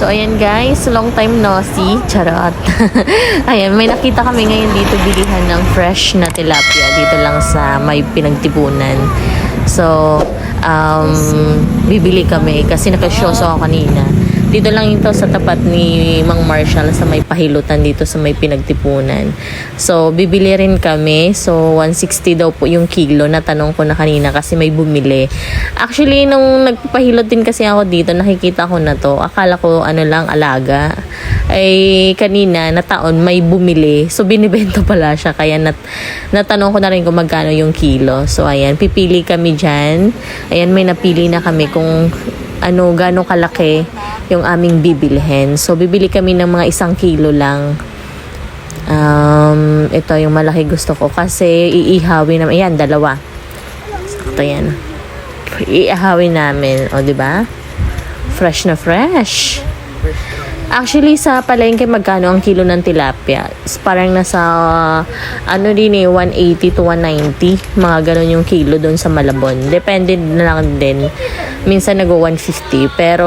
So, ayan guys, long time no see. Charot. ayan, may nakita kami ngayon dito bilihan ng fresh na tilapia dito lang sa may pinagtipunan. So, um, bibili kami kasi nakasyoso ako kanina. Dito lang ito sa tapat ni Mang Marshall sa may pahilutan dito sa may pinagtipunan. So, bibili rin kami. So, 160 daw po yung kilo. Natanong ko na kanina kasi may bumili. Actually, nung nagpapahilot din kasi ako dito, nakikita ko na to. Akala ko ano lang, alaga. Ay, kanina, na taon, may bumili. So, binibenta pala siya. Kaya nat natanong ko na rin kung magkano yung kilo. So, ayan, pipili kami dyan. Ayan, may napili na kami kung ano, gano'ng kalaki yung aming bibilhin. So, bibili kami ng mga isang kilo lang. Um, ito yung malaki gusto ko kasi iihawin naman. Ayan, dalawa. Ito yan. Iihawin namin. O, di ba? Fresh na fresh. Actually, sa palengke, magkano ang kilo ng tilapia? Is Parang nasa, ano din eh, 180 to 190. Mga ganun yung kilo doon sa Malabon. Depende na lang din. Minsan nag-150. Pero,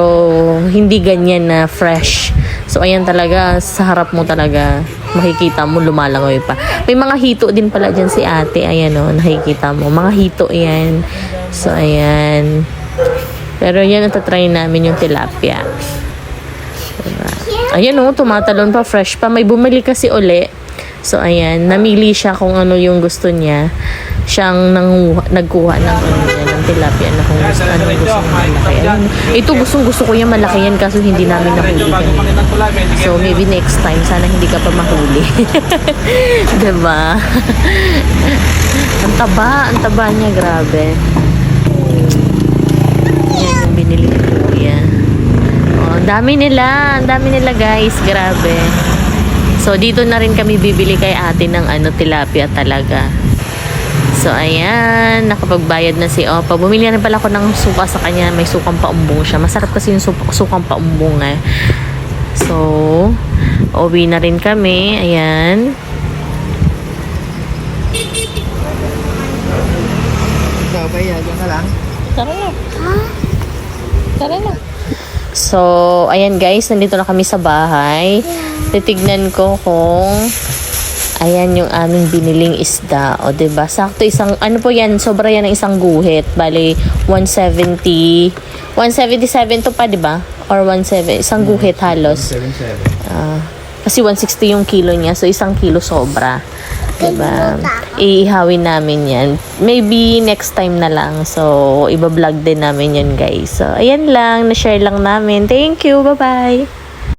hindi ganyan na fresh. So, ayan talaga, sa harap mo talaga, makikita mo, lumalangoy pa. May mga hito din pala dyan si ate. Ayan o, nakikita mo. Mga hito yan. So, ayan. Pero yan, natatry namin yung tilapia. Ayan o, tumatalon pa, fresh pa. May bumili kasi uli. So, ayan, namili siya kung ano yung gusto niya. Siyang nanguha, nagkuha ng, ano, yan, ng tilapia na kung gusto, ano gusto niya malaki. Ito gustong gusto ko yung malaki yan kaso hindi namin nahuli. So, maybe next time, sana hindi ka pa mahuli. diba? ang taba, ang taba niya, grabe. Yan yung binili ni Kuya. Ang dami nila. Ang dami nila guys. Grabe. So, dito na rin kami bibili kay ate ng ano, tilapia talaga. So, ayan. Nakapagbayad na si Opa. Bumili na pala ako ng suka sa kanya. May sukang paumbong siya. Masarap kasi yung su- sukang paumbong eh. So, uwi na rin kami. Ayan. Ikaw, Baya, dyan ka lang. Tara na. Tara na. So, ayan guys, nandito na kami sa bahay. Titignan ko kung ayan yung aming biniling isda. O, ba Sakto isang, ano po yan, sobra yan ng isang guhit. Bali, 170, 177 to pa, ba Or 17, isang guhit halos. 7-7. Ah, kasi 160 yung kilo niya, so isang kilo sobra. Diba? Iihawin namin yan. Maybe next time na lang. So, iba-vlog din namin yan, guys. So, ayan lang. Na-share lang namin. Thank you. Bye-bye.